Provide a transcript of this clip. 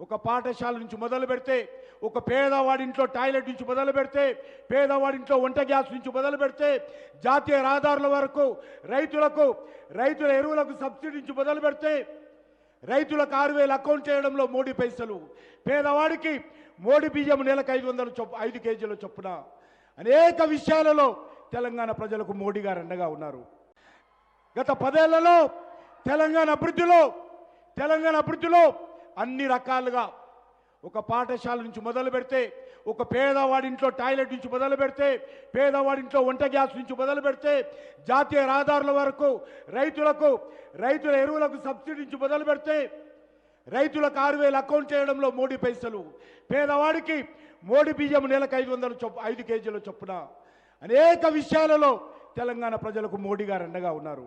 ఒక పాఠశాల నుంచి మొదలు పెడితే ఒక పేదవాడింట్లో టాయిలెట్ నుంచి మొదలు పెడితే పేదవాడింట్లో వంట గ్యాస్ నుంచి మొదలు పెడితే జాతీయ రహదారుల వరకు రైతులకు రైతుల ఎరువులకు సబ్సిడీ నుంచి మొదలు పెడితే రైతులకు ఆరు వేలు అకౌంట్ చేయడంలో మోడీ పైసలు. పేదవాడికి మోడీ బియ్యం నెలకు ఐదు వందలు చొప్పు ఐదు కేజీల చొప్పున. అనేక విషయాలలో తెలంగాణ ప్రజలకు మోడీ గారు అండగా ఉన్నారు. గత పదేళ్ళలో తెలంగాణ అభివృద్ధిలో తెలంగాణ అభివృద్ధిలో అన్ని రకాలుగా. ఒక పాఠశాల నుంచి మొదలు పెడితే ఒక పేదవాడింట్లో టాయిలెట్ నుంచి మొదలు పెడితే పేదవాడింట్లో వంట గ్యాస్ నుంచి మొదలు పెడితే జాతీయ రహదారుల వరకు రైతులకు రైతుల ఎరువులకు సబ్సిడీ నుంచి మొదలు పెడితే రైతులకు ఆరు వేలు అకౌంట్ చేయడంలో మోడీ పైసలు. పేదవాడికి మోడీ బియ్యం నెలకు ఐదు వందల చొప్పు ఐదు కేజీల చొప్పున. అనేక విషయాలలో తెలంగాణ ప్రజలకు మోడీ గారు అండగా ఉన్నారు.